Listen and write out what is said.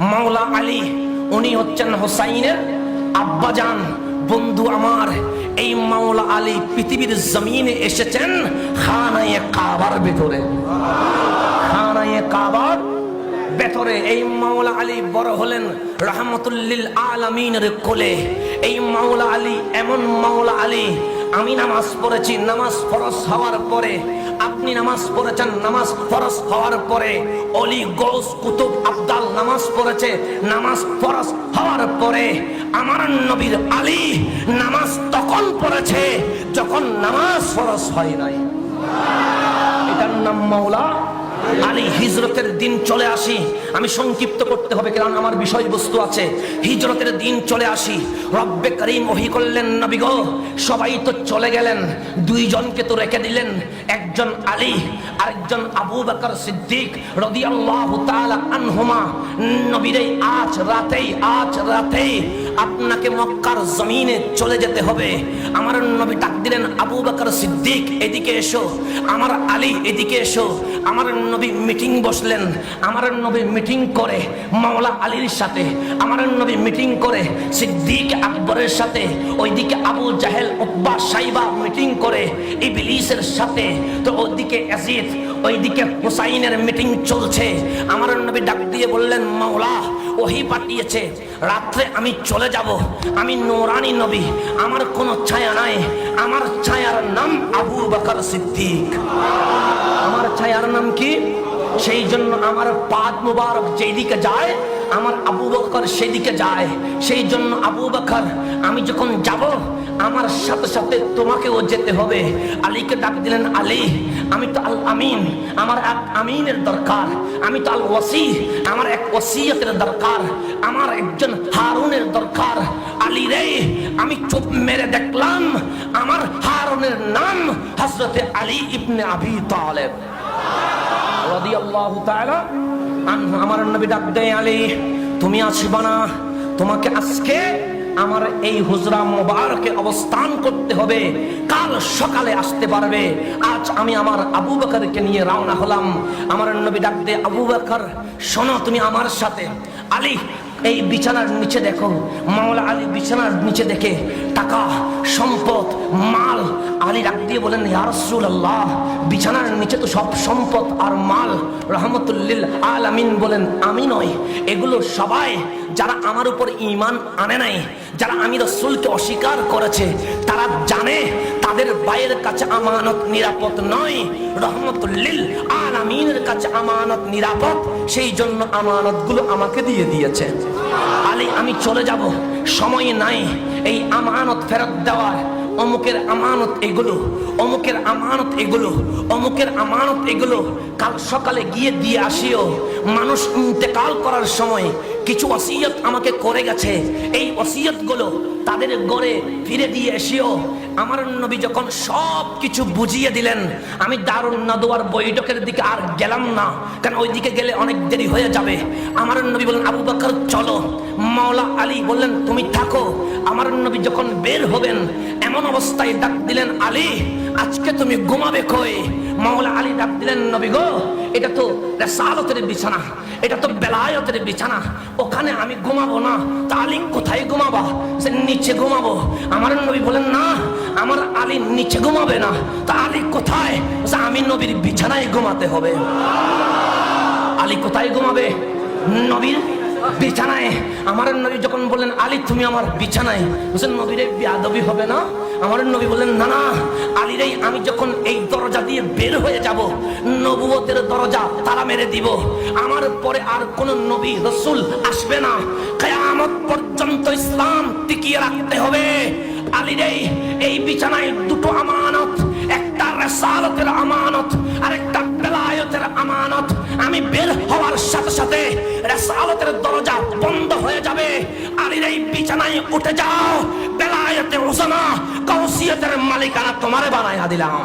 মাওলা আলী, উনি হচ্ছেন হোসাইনের আব্বাজান। বন্ধু আমার, এই মাওলা আলী পৃথিবীর জমিনে এসেছেন খানায়ে কাবার ভেতরে। খানায়ে কাবার ভেতরে। এই মাওলা আলী বড় হলেন রহমতুল্লিল আলমিনের কোলে। এই মাওলা আলী এমন মাওলা আলী, আমি নামাজ পড়েছি, নামাজ ফরজ হওয়ার পরে আপনি নামাজ পড়েছেন, নামাজ ফরজ হওয়ার পরে অলি গৌস কুতুব আবদাল নামাজ পড়েছে, নামাজ ফরজ হওয়ার পরে আমার নবীর আলী নামাজ তখন পড়েছে, যখন নামাজ ফরস হয় নাই। এটার নাম মাওলা আলী হিজরতের দিন চলে আসি। আমি সংক্ষিপ্ত করতে হবে কারণ আমার বিষয়বস্তু আছে। হিজরতের দিন চলে আসি। রব্বে করিম ওহি করলেন, নবী গো, সবাই তো চলে গেলেন। দুইজনকে তো রেখে দিলেন। একজন আলী, আরেকজন আবু বকর সিদ্দিক রাদিয়াল্লাহু তাআলা আনহুমা। নবীর আজ রাতেই আজ রাতেই আপনাকে মক্কার জমিনে চলে যেতে হবে। আমার নবী ডাক দিলেন, আবু বকর সিদ্দিক, এদিকে এসো। আমার আলী, এদিকে এসো। আমার নবী মিটিং বসলেন, আমার নবী মিটিং করে মাওলা আলীর সাথে, আমার নবী মিটিং করে সিদ্দিক আকবরের সাথে, ওইদিকে আবু জাহেল উব্বা সাইবা মিটিং করে ইবলিসের সাথে, তো ওইদিকে অ্যাসিদ ওইদিকে হুসাইনের মিটিং চলছে। আমার নবী ডাক দিয়ে বললেন, মাওলা, ওহি পাঠিয়েছে, রাত্রে আমি চলে যাব, আমি নোরানি নবী, আমার কোনো ছায়া নাই আমার ছায়ার নাম আবু বকর সিদ্দিক। আমার ছায়ার নাম কি? সেই জন্য আমার পাদ মুবারক যেদিকে যায়, আমার আবু বকর সেদিকে যায়। সেই জন্য আবু বকর, আমি যখন যাব, আমার সাথে সাথে তোমাকেও যেতে হবে। আলীকে ডাক দিলেন আলী, আমি তো আল আমিন, আমার এক আমিনের দরকার। আমি তো আল ওয়াসি, আমার এক ওসিয়তের দরকার। আমার একজন হারুনের দরকার। আলী রে, আমি চোখ মেরে দেখলাম আমার হারুনের নাম হজরতে আলী ইবনে আবি তালেব। আমার নবী ডাক দেয়, আলী, তুমি আসবা না। তোমাকে আজকে আমার এই হুজরা মোবারকে অবস্থান করতে হবে। কাল সকালে আসতে পারবে। আজ আমি আমার আবু বকরকে নিয়ে রওনা হলাম। আমার নবী ডাক দে আবু বকর, শোনো তুমি আমার সাথে। আলী এই বিছানার নিচে দেখো, মাওলা আলী বিছানার নিচে দেখে টাকা, সম্পদ, মাল আলী ডাক দিয়ে বলেন আল্লাহ বিছানার নিচে তো সব সম্পদ আর মাল, রহমতুল্লিল আল আমিন বলেন, আমি নয় এগুলো সবাই যারা আমার উপর ইমান আনে নাই, যারা আমি রসুলকে অস্বীকার করেছে, তারা জানে তাদের বাইরের কাছে আমানত নিরাপদ নয়। রহমতুল্লিল আলামিনের কাছে আমানত নিরাপদ। সেই জন্য আমানতগুলো আমাকে দিয়ে দিয়েছে। আলী, আমি চলে যাব। সময় নাই। এই আমানত ফেরত দেওয়ার। অমুকের আমানত এগুলো, অমুকের আমানত এগুলো, অমুকের আমানত এগুলো। কাল সকালে গিয়ে দিয়ে আসিও। মানুষ ইন্তেকাল করার সময় কিছু ওসিয়ত আমাকে করে গেছে। এই ওসিয়তগুলো তাদের গড়ে ফিরে দিয়ে এসেও আমার নবী যখন সব কিছু বুঝিয়ে দিলেন, আমি দারুণ নাদোয়ার বৈঠকের দিকে আর গেলাম না, কারণ ওই দিকে গেলে অনেক দেরি হয়ে যাবে। আমার নবী বললেন, আবু বকর, চলো। মাওলা আলী বললেন, তুমি থাকো। আমার নবী যখন বের হবেন, এমন অবস্থায় ডাক দিলেন, আলী, আজকে তুমি ঘুমাবে কই? মাওলা আলী ডাক দিলেন, নবী গো, এটা তো রেসালতের বিছানা, এটা তো বেলায়তের বিছানা, ওখানে আমি ঘুমাবো না তা আলী কোথায় ঘুমাবা? সে নিচে ঘুমাবো। আমার নবী বলেন, না, আমার আলী নিচে ঘুমাবে না, তা আলী কোথায়? আমি নবীর বিছানায় ঘুমাতে হবে। আলী কোথায় ঘুমাবে? নবীর বিছানায়। আমার নবী যখন বললেন, আলী, তুমি আমার বিছানায়। নবীর বিয়াদবি হবে না? আমার নবী বললেন, না না আলীর আমি যখন এই দরজা দিয়ে বের হয়ে যাব নবুয়তের দরজা তালা মেরে দিব। আমার পরে আর কোন নবী, রসুল আসবে না। কেয়ামত পর্যন্ত ইসলাম টিকিয়ে রাখতে হবে। আলীর এই বিছানায় দুটো আমানত, একটা রেসালতের আমানত আর একটা বেলায়তের আমানত। আমি বের উঠে যাও। বেলায়তে ওসানা কৌসিয়তের মালিকানা তোমারে বানাইয়া দিলাম।